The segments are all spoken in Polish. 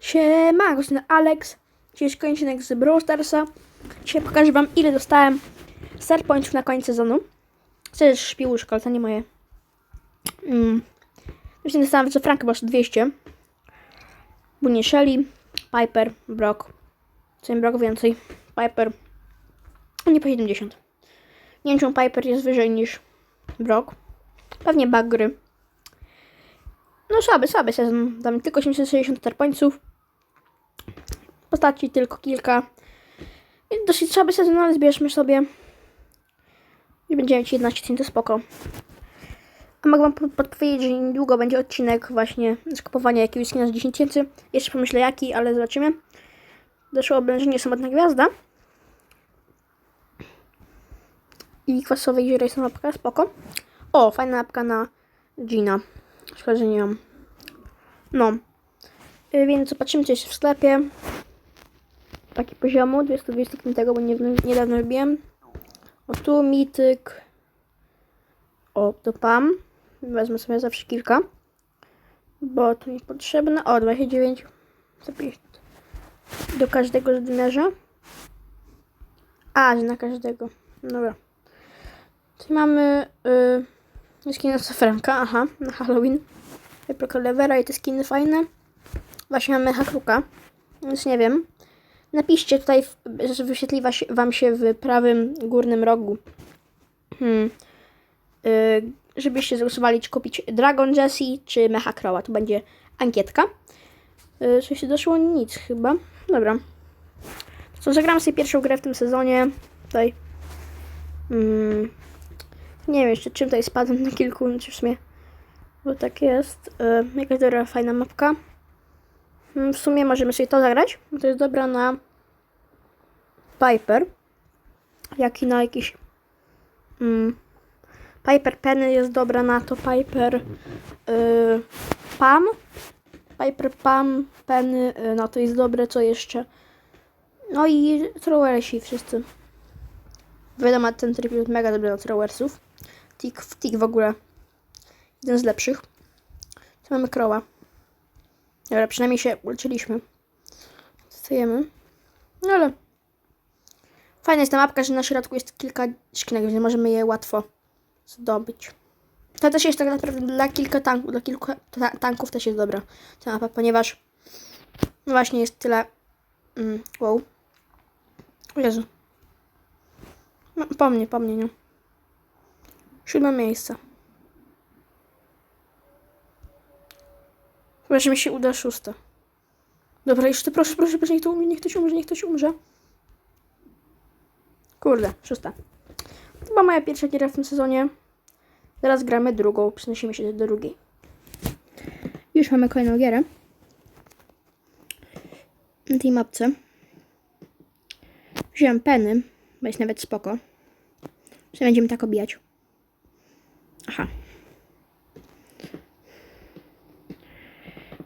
Siema, jestem Alex. Dzisiaj jest kolejny z Brawl Starsa. Dzisiaj pokażę wam ile dostałem star na koniec sezonu. To jest szpiłuszko, ale to nie moje. Mm. Właśnie dostałem co Franka, bo aż 200. Bunnie Shelly, Piper, Brock. Co im Brock więcej. Piper. Nie po 70. Nie wiem, Piper jest wyżej niż Brock. Pewnie bug gry. No słaby, słaby sezon. Dam tylko 860 starpońców. Postaci tylko kilka. I Dosyć słaby sezon, ale zbierzmy sobie. I będziemy ci 11 tysięcy, to spoko. A mogę wam po- podpowiedzieć, że niedługo będzie odcinek właśnie z kupowania jakiegoś skina za 10 tysięcy. Jeszcze pomyślę jaki, ale zobaczymy. Doszło oblężenie samotna gwiazda. I kwasowe jezioro jest mapka, spoko. O, fajna mapka na Gina. Szkoda, że nie mam. No. Y, Więc zobaczymy, co jest w sklepie. Taki poziomu, 225, bo nie, niedawno robiłem. O tu mityk. O, to pam. Wezmę sobie zawsze kilka. Bo to niepotrzebne. O, 29. Zapisz do każdego zdymerza. A, że na każdego. Dobra. Tu mamy y, skiny z Franka, aha, na Halloween. Replika Levera i te skiny fajne. Właśnie mamy Hakruka, więc nie wiem. Napiszcie tutaj, że wyświetli was- wam się w prawym górnym rogu. Hmm. Y, żebyście zagłosowali, czy kupić Dragon Jessie, czy Mecha Crowa. To będzie ankietka. Y, coś doszło? Nic chyba. Dobra. To zagram sobie pierwszą grę w tym sezonie. Tutaj. Mm. Nie wiem jeszcze czym tutaj spadłem na kilku, czy w sumie. Bo tak jest. Yy, jakaś dobra, fajna mapka. W sumie możemy sobie to zagrać. To jest dobra na Piper. Jak i na jakiś. Mm, Piper Penny jest dobra na to. Piper yy, Pam. Piper Pam Penny. Yy, to jest dobre. Co jeszcze? No i Trowersi wszyscy. Wiadomo, ten tryb jest mega dobry na Trowersów. Tik, tik w ogóle. Jeden z lepszych. Tu mamy kroła. Dobra, przynajmniej się uleczyliśmy. Stajemy. No ale... Fajna jest ta mapka, że na środku jest kilka skrzynek, więc możemy je łatwo zdobyć. To też jest tak naprawdę dla kilka tanków, dla kilku ta tanków też jest dobra ta mapa, ponieważ no właśnie jest tyle... Mm, wow. O Jezu. No, po mnie, po mnie, nie? Siódme miejsce. Chyba, że mi się uda szóste. Dobra, jeszcze proszę, proszę, proszę, niech to umrze, niech ktoś umrze, niech ktoś umrze. Kurde, szósta. To była moja pierwsza gra w tym sezonie. Teraz gramy drugą, przenosimy się do drugiej. Już mamy kolejną gierę. Na tej mapce. Wziąłem peny, bo jest nawet spoko. Że będziemy tak obijać. Aha.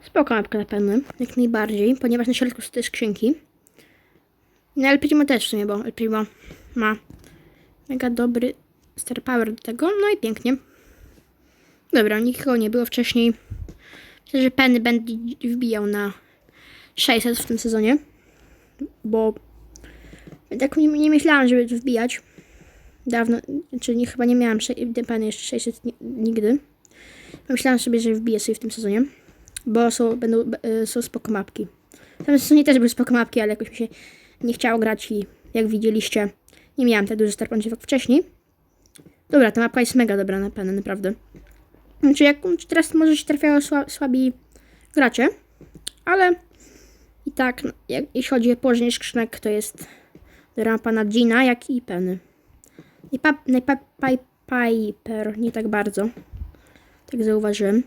Spoko mapka na pewno, jak najbardziej, ponieważ na środku są te skrzynki. No ale Primo też w sumie, bo El Primo ma mega dobry star power do tego, no i pięknie. Dobra, nikogo nie było wcześniej. Myślę, że Penny będzie wbijał na 600 w tym sezonie, bo tak nie, nie myślałam, żeby to wbijać. Dawno, czy nie, chyba nie miałam Penny jeszcze 600 ni- nigdy. Myślałam sobie, że wbiję sobie w tym sezonie bo są, będą, y, są spoko mapki. W tym sezonie też były spoko mapki, ale jakoś mi się nie chciało grać i jak widzieliście, nie miałam tak dużo starpunktów jak wcześniej. Dobra, ta mapka jest mega dobra na pewno, naprawdę. Znaczy, jak, czy teraz może się trafiają sła, słabi gracze, ale i tak, no, jak, jeśli chodzi o położenie skrzynek, to jest dobra mapa na Gina, jak i Penny. I pa, Piper nie tak bardzo. Tak zauważyłem.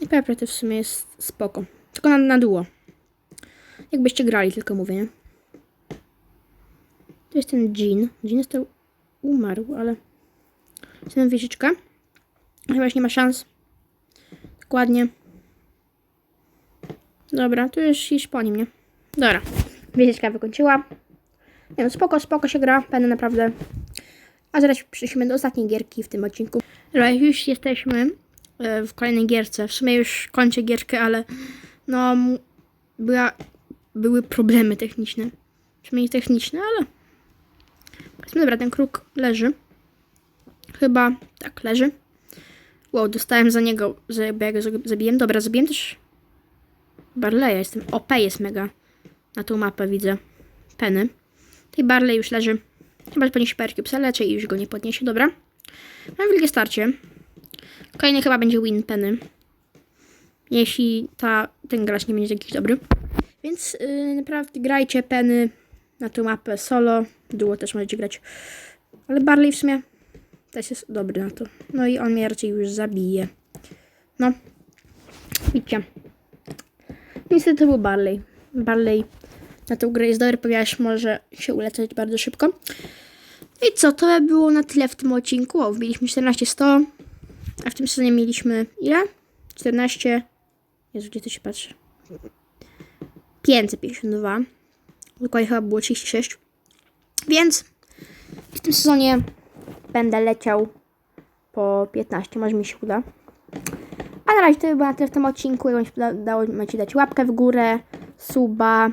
I Pepper to w sumie jest spoko. Tylko na, na duo. Jakbyście grali, tylko mówię, nie? To jest ten Jean. Jean jest to umarł, ale... Jest ten wieżyczka. Chyba już nie ma szans. Dokładnie. Dobra, tu już iść po nim, nie? Dobra. Wieżyczka wykończyła. Nie no, spoko, spoko się gra. Będę naprawdę... A zaraz przejdziemy do ostatniej gierki w tym odcinku. Dobra, już jesteśmy w kolejnej gierce. W sumie już kończę gierkę, ale no, była, były problemy techniczne. Przynajmniej techniczne, ale... Powiedzmy, dobra, ten kruk leży. Chyba, tak, leży. Wow, dostałem za niego, bo ja go zabiłem. Dobra, zabiłem też Barleya. Jestem OP jest mega. Na tą mapę widzę. Penny. Tej Barley już leży. Chyba, że podniesie Percubes, ale raczej już go nie podniesie. Dobra. Mam wielkie starcie. Kolejny chyba będzie win Penny. Jeśli ta, ten gracz nie będzie jakiś dobry. Więc yy, naprawdę grajcie Penny na tą mapę solo. Duo też możecie grać. Ale Barley w sumie też jest dobry na to. No i on mnie raczej już zabije. No. Widzicie. Niestety to był Barley. Barley na tą grę jest dobry, ponieważ może się ulecać bardzo szybko. I co, to by było na tyle w tym odcinku. O, wbiliśmy 14-100, a w tym sezonie mieliśmy ile? 14. Jezu, gdzie to się patrzy? 552. Dokładnie chyba było 36. Więc w tym sezonie będę leciał po 15, może mi się uda. A na razie to by było na tyle w tym odcinku. Jak Wam się uda- udało, macie dać łapkę w górę, suba,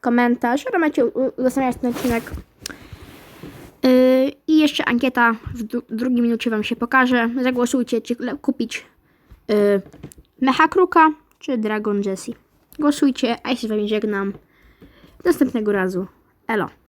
komentarz, macie udostępniać ten odcinek. Yy, I jeszcze ankieta w dru- drugiej minucie Wam się pokaże. Zagłosujcie, czy kupić yy, Mecha Kruka czy Dragon Jessie. Głosujcie, a ja się z Wami żegnam. Do następnego razu. Elo.